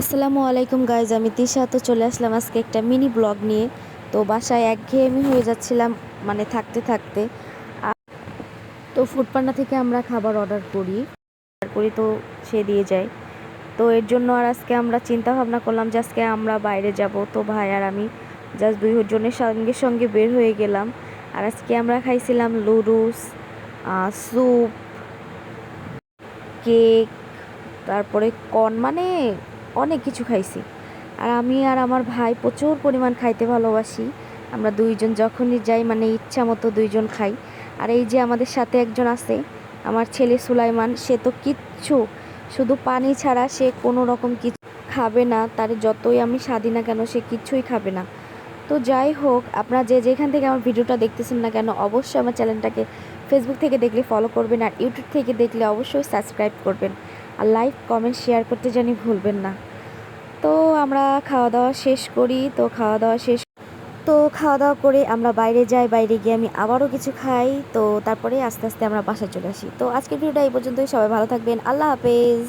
আসসালামু আলাইকুম গাইজ আমি তিশা। তো চলে আসলাম আজকে একটা মিনি ব্লগ নিয়ে। তো বাসায় একঘেয়েমি হয়ে যাচ্ছিলাম মানে থাকতে থাকতে। তো ফুডপান্ডা থেকে আমরা খাবার অর্ডার করি। অর্ডার করি তো সে দিয়ে যায়। তো এর জন্য আর আজকে আমরা চিন্তা ভাবনা করলাম যে আজকে আমরা বাইরে যাব। তো ভাই আর আমি জাস্ট দুই জনের সঙ্গে সঙ্গে বের হয়ে গেলাম। আর আজকে আমরা খাইছিলাম লুডুস স্যুপ কেক তারপরে কর্ন মানে অনেক কিছু খাইছি। আর আমি আর আমার ভাই প্রচুর পরিমাণ খাইতে ভালোবাসি। আমরা দুইজন যখনই যাই মানে ইচ্ছা মতো দুইজন খাই। আর এই যে আমাদের সাথে একজন আছে, আমার ছেলে সুলাইমান, সে তো কিচ্ছু, শুধু পানি ছাড়া সে কোনো রকম কিছু খাবে না। তার যতই আমি স্বাদী না কেন, সে কিচ্ছুই খাবে না। তো যাই হোক, আপনারা যে যেখান থেকে আমার ভিডিওটা দেখতেছেন না কেন, অবশ্যই আমার চ্যানেলটাকে ফেসবুক থেকে দেখলে ফলো করবেন আর ইউটিউব থেকে দেখলে অবশ্যই সাবস্ক্রাইব করবেন। আর লাইক কমেন্ট শেয়ার করতে জানি ভুলবেন না। তো আমরা খাওয়া দাওয়া শেষ করি, তো খাওয়া দাওয়া শেষ তো খাওয়া দাওয়া করে আমরা বাইরে যাই, বাইরে গিয়ে আমি আবারও কিছু খাই, তো তারপরে আস্তে আস্তে আমরা বাসায় চলে আসি। তো আজকের ভিডিওটা এই পর্যন্তই, সবাই ভালো থাকবেন, আল্লাহ হাফেজ।